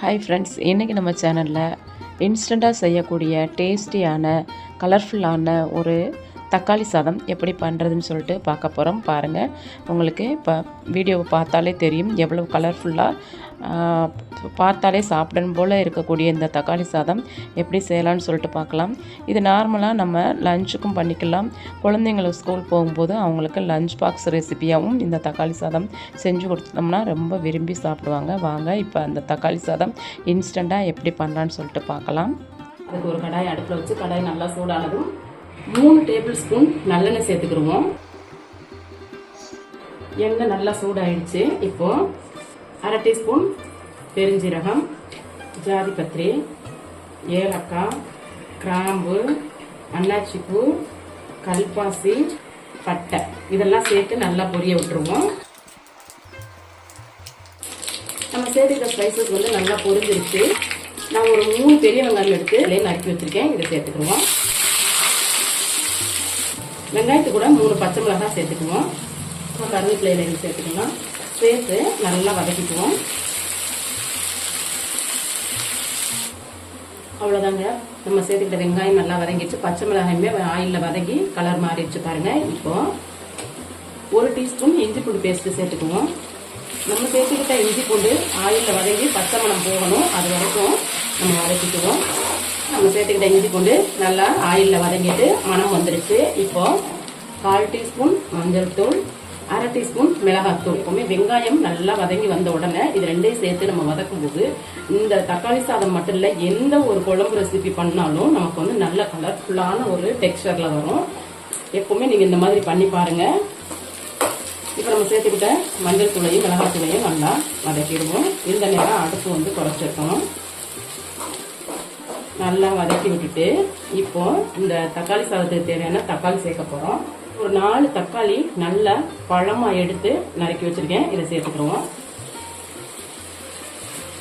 Hi friends இன்றைக்கி நம்ம சேனலில் இன்ஸ்டண்ட்டாக செய்யக்கூடிய டேஸ்டியான கலர்ஃபுல்லான ஒரு தக்காளி சாதம் எப்படி பண்ணுறதுன்னு சொல்லிட்டு பார்க்க போகிறோம் பாருங்கள் உங்களுக்கு இப்போ வீடியோவை பார்த்தாலே தெரியும். எவ்வளோ கலர்ஃபுல்லாக பார்த்தாலே சாப்பிடணும் போல் இருக்கக்கூடிய இந்த தக்காளி சாதம் எப்படி செய்யலாம்னு சொல்லிட்டு பார்க்கலாம். இது நார்மலாக நம்ம லஞ்சுக்கும் பண்ணிக்கலாம். குழந்தைங்களுக்கு ஸ்கூல் போகும்போது அவங்களுக்கு லஞ்ச் பாக்ஸ் ரெசிபியாகவும் இந்த தக்காளி சாதம் செஞ்சு கொடுத்தோம்னா ரொம்ப விரும்பி சாப்பிடுவாங்க. வாங்க இப்போ அந்த தக்காளி சாதம் இன்ஸ்டண்ட்டாக எப்படி பண்ணலான்னு சொல்லிட்டு பார்க்கலாம். அதுக்கு ஒரு கடாய் அடுப்பில் வச்சு கடாய் நல்லா சூடானதும் மூணு டேபிள் ஸ்பூன் நல்லெண்ணெய் சேர்த்துக்கிடுவோம். எண்ணெய் நல்லா சூடாயிடுச்சு. இப்போ அரை டீஸ்பூன் பெருஞ்சீரகம் ஜாதிபத்திரி ஏலக்காய் கிராம்பு அன்னாச்சிப்பூ கல்பாசி பட்டை. இதெல்லாம் சேர்த்து நல்லா பொரிய விட்டுருவோம். நம்ம சேர்த்துக்கிற ஸ்பைசஸ் வந்து நல்லா பொரிஞ்சிருச்சு. நான் ஒரு மூணு பெரிய வெங்காயம் எடுத்து இலையை நறுக்கி வச்சுருக்கேன். இதை சேர்த்துக்குவோம் வெங்காயத்து கூட மூணு பச்சை மிளகாய் சேர்த்துக்குவோம். அப்புறம் கருவேப்பிலை இலைகள் சேர்த்துக்கலாம். சேர்த்து நல்லா வதக்கிக்குவோம். அவ்வளோதாங்க. நம்ம சேர்த்துக்கிட்ட வெங்காயம் நல்லா வதங்கிடுச்சு. பச்சை மிளகாயுமே ஆயிலில் வதக்கி கலர் மாறிடுச்சு பாருங்க. இப்போ ஒரு டீஸ்பூன் இஞ்சி பூண்டு பேஸ்ட்டு சேர்த்துக்குவோம். நம்ம சேர்த்துக்கிட்ட இஞ்சி பூண்டு ஆயிலில் வதங்கி பச்சை மணம் போகணும். அது வரைக்கும் நம்ம வதக்கிக்குவோம். நம்ம சேர்த்துக்கிட்ட இஞ்சி பூண்டு நல்லா ஆயிலில் வதங்கிட்டு மனம் வந்துடுச்சு இப்போ கால் டீஸ்பூன் மஞ்சள் தூள் அரை டீஸ்பூன் மிளகாத்தூள். எப்பவுமே வெங்காயம் நல்லா வதங்கி வந்த உடனே இது ரெண்டையும் சேர்த்து நம்ம வதக்கும் போது இந்த தக்காளி சாதம் மட்டும் இல்லை எந்த ஒரு குழம்பு ரெசிபி பண்ணாலும் நமக்கு வந்து நல்ல கலர்ஃபுல்லான ஒரு டெக்ஸ்டரில் வரும். எப்பவுமே நீங்கள் இந்த மாதிரி பண்ணி பாருங்க. இப்போ நம்ம சேர்த்துக்கிட்ட மஞ்சள் தூளையும் மிளகாய் தூளையும் நல்லா வதக்கிடுவோம். இந்த நேரம் அடுப்பு வந்து குறைச்சிருக்கணும் நல்லா வதக்கி விட்டுட்டு இப்போ இந்த தக்காளி சாதத்துக்கு தேவையான தக்காளி சேர்க்க போறோம். ஒரு நாலு தக்காளி நல்லா பழமா எடுத்து நறுக்கி வச்சிருக்கேன். இதை சேர்த்துக்கிறோம்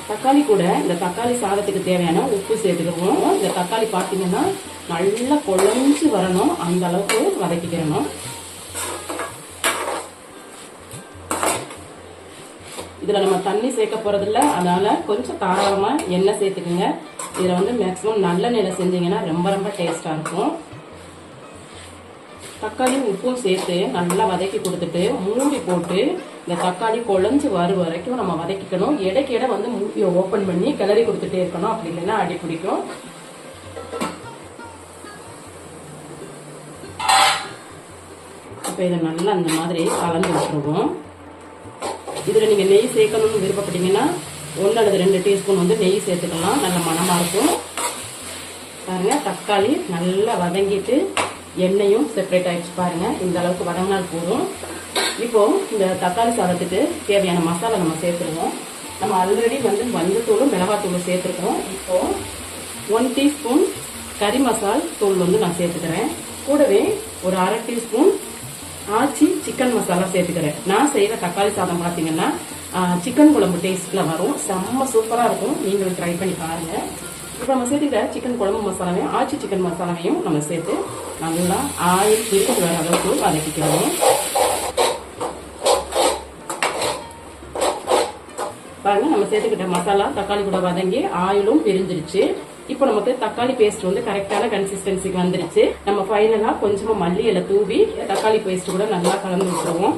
தக்காளி கூட இந்த தக்காளி சாதத்துக்கு தேவையான உப்பு சேர்த்துக்கிறோம் இந்த தக்காளி பார்த்தீங்கன்னா நல்லா குழஞ்சி வரணும். அந்த அளவுக்கு வதக்கிக்கிறணும் இதில் நம்ம தண்ணி சேர்க்க போகிறதில்ல அதனால கொஞ்சம் தாராளமாக எண்ணெய் சேர்த்துக்குங்க. இதில் வந்து மேக்ஸிமம் நல்லெண்ணெயில் செஞ்சீங்கன்னா ரொம்ப ரொம்ப டேஸ்ட்டாக இருக்கும். தக்காளியும் உப்பும் சேர்த்து நல்லா வதக்கி கொடுத்துட்டு மூடி போட்டு இந்த தக்காளி குழஞ்சி வரு வரைக்கும் நம்ம வதக்கிக்கணும். இடைக்கு இடம் வந்து மூடியை ஓப்பன் பண்ணி கிளறி கொடுத்துட்டே இருக்கணும். அப்படி இல்லைன்னா அடி பிடிக்கும். இப்போ இதை நல்லா அந்த மாதிரி கலந்து விட்டுருவோம். இதில் நீங்கள் நெய் சேர்க்கணும்னு விருப்பப்பட்டீங்கன்னா ஒன்று அல்லது ரெண்டு டீஸ்பூன் வந்து நெய் சேர்த்துக்கலாம். நல்ல மனமாக இருக்கும். பாருங்கள் தக்காளி நல்லா வதங்கிட்டு எண்ணெயும் செப்பரேட் ஆகிடுச்சு பாருங்கள் இந்த அளவுக்கு வதங்கினால் போதும். இப்போ இந்த தக்காளி சாதத்துக்கு தேவையான மசாலா நம்ம சேர்த்துருவோம். நம்ம ஆல்ரெடி வந்து மஞ்சத்தூளும் மிளகாத்தூளும் சேர்த்துருக்கோம். இப்போ ஒன் டீஸ்பூன் கறி மசால் தூள் வந்து நான் சேர்த்துக்கிறேன். கூடவே ஒரு அரை டீஸ்பூன் ஆச்சி சிக்கன் மசாலா சேர்த்துக்கிறேன். நான் செய்கிற தக்காளி சாதம் பார்த்தீங்கன்னா சிக்கன் குழம்பு டேஸ்ட்டில் வரும். செம்ம சூப்பராக இருக்கும். நீங்களும் ட்ரை பண்ணி பாருங்கள் இப்போ நம்ம சேர்த்துக்கிற சிக்கன் குழம்பு மசாலாவையும் ஆச்சி சிக்கன் மசாலாவையும் நம்ம சேர்த்து நல்லா ஆயில் பிரித்து வர அளவுக்கு வதக்கிக்கிறோம் பாருங்க நம்ம சேர்த்துக்கிட்ட மசாலா தக்காளி கூட வதங்கி ஆயிலும் பிரிஞ்சிருச்சு. இப்போ நமக்கு தக்காளி பேஸ்ட் வந்து கரெக்டான கன்சிஸ்டன்சிக்கு வந்துருச்சு. நம்ம ஃபைனலா கொஞ்சமா மல்லி இலை தூவி தக்காளி பேஸ்ட் கூட நல்லா கலந்து விட்டுருவோம்.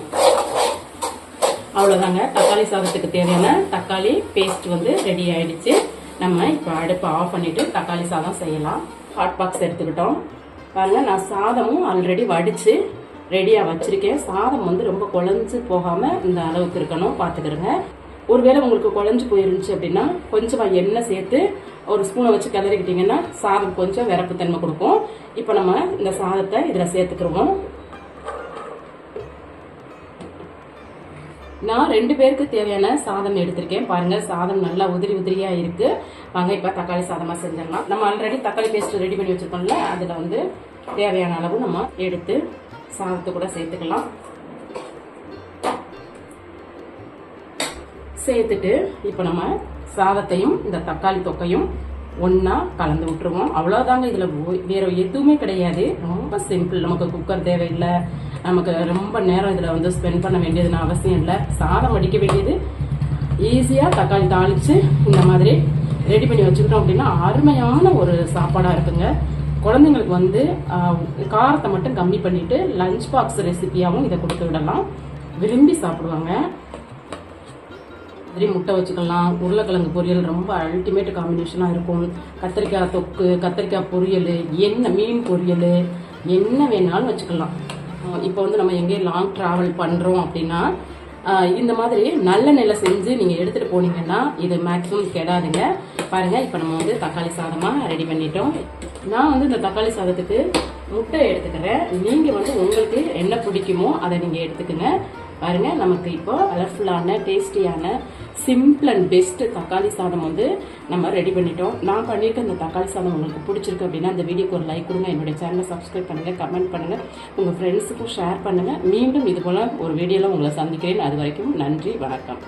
அவ்வளோதாங்க தக்காளி சாதத்துக்கு தேவையான தக்காளி பேஸ்ட் வந்து ரெடி ஆயிடுச்சு. நம்ம இப்போ அடுப்பை ஆஃப் பண்ணிவிட்டு தக்காளி சாதம் செய்யலாம். ஹாட் பாக்ஸ் எடுத்துக்கிட்டோம். பாருங்க நான் சாதமும் ஆல்ரெடி வடித்து ரெடியாக வச்சுருக்கேன். சாதம் வந்து ரொம்ப குழஞ்சு போகாமல் இந்த அளவுக்கு இருக்கணும். பார்த்துக்கிறேங்க ஒருவேளை உங்களுக்கு குழஞ்சு போயிருந்துச்சு அப்படின்னா கொஞ்சமாக எண்ணெய் சேர்த்து ஒரு ஸ்பூனை வச்சு கிளறிக்கிட்டிங்கன்னா சாதம் கொஞ்சம் விரப்பு தன்மை கொடுக்கும். இப்போ நம்ம இந்த சாதத்தை இதில் சேர்த்துக்கிறோம் நான் ரெண்டு பேருக்கு தேவையான சாதம் எடுத்திருக்கேன். பாருங்க சாதம் நல்லா உதிரி உதிரியா இருக்கு. வாங்க இப்ப தக்காளி சாதமா செஞ்சிடலாம். நம்ம ஆல்ரெடி தக்காளி பேஸ்ட் ரெடி பண்ணி வச்சிருக்கோம்ல அதுல வந்து தேவையான அளவு நம்ம எடுத்து சாதத்தை கூட சேர்த்துக்கலாம். சேர்த்துட்டு இப்போ நம்ம சாதத்தையும் இந்த தக்காளி தொக்கையும் ஒன்றா கலந்து விட்டுருவோம். அவ்வளோதாங்க இதில் வேற எதுவுமே கிடையாது. ரொம்ப சிம்பிள் நமக்கு குக்கர் தேவையில்லை. நமக்கு ரொம்ப நேரம் இதில் வந்து ஸ்பெண்ட் பண்ண வேண்டியதுன்னு அவசியம் இல்லை. சாதம் வடிக்க வேண்டியது ஈஸியாக தக்காளி தாளித்து இந்த மாதிரி ரெடி பண்ணி வச்சுக்கிட்டோம் அப்படின்னா அருமையான ஒரு சாப்பாடாக இருக்குங்க. குழந்தைங்களுக்கு வந்து காரத்தை மட்டும் கம்மி பண்ணிட்டு லஞ்ச் பாக்ஸ் ரெசிபியாகவும் இதை கொடுத்து விடலாம். விரும்பி சாப்பிடுவாங்க. மாதிரி முட்டை வச்சுக்கலாம் உருளைக்கிழங்கு பொரியல் ரொம்ப அல்டிமேட் காம்பினேஷனாக இருக்கும். கத்திரிக்காய் தொக்கு கத்திரிக்காய் பொரியல் என்ன மீன் பொரியல் என்ன வேணாலும் வச்சுக்கலாம். இப்போ வந்து நம்ம எங்கேயும் லாங் ட்ராவல் பண்ணுறோம் அப்படின்னா இந்த மாதிரி நல்ல நெல்லை செஞ்சு நீங்கள் எடுத்துகிட்டு போனீங்கன்னா இது மேக்ஸிமம் கெடாதுங்க. பாருங்கள் இப்போ நம்ம வந்து தக்காளி சாதமாக ரெடி பண்ணிட்டோம். நான் வந்து இந்த தக்காளி சாதத்துக்கு முட்டை எடுத்துக்கிறேன். நீங்கள் வந்து உங்களுக்கு என்ன பிடிக்குமோ அதை நீங்கள் எடுத்துக்கங்க. பாருங்க நமக்கு இப்போ கலர்ஃபுல்லான டேஸ்டியான சிம்பிள் அண்ட் பெஸ்ட் தக்காளி சாதம் வந்து நம்ம ரெடி பண்ணிட்டோம். நான் பண்ணியிருக்க இந்த தக்காளி சாதம் உங்களுக்கு பிடிச்சிருக்கு அப்படின்னா அந்த வீடியோக்கு ஒரு லைக் கொடுங்க. என்னுடைய சேனலை சப்ஸ்கிரைப் பண்ணுங்க கமெண்ட் பண்ணுங்கள் உங்கள் ஃப்ரெண்ட்ஸுக்கும் ஷேர் பண்ணுங்கள் மீண்டும் இதுபோல் ஒரு வீடியோவில் உங்களை சந்திக்கிறேன். அது வரைக்கும் நன்றி வணக்கம்.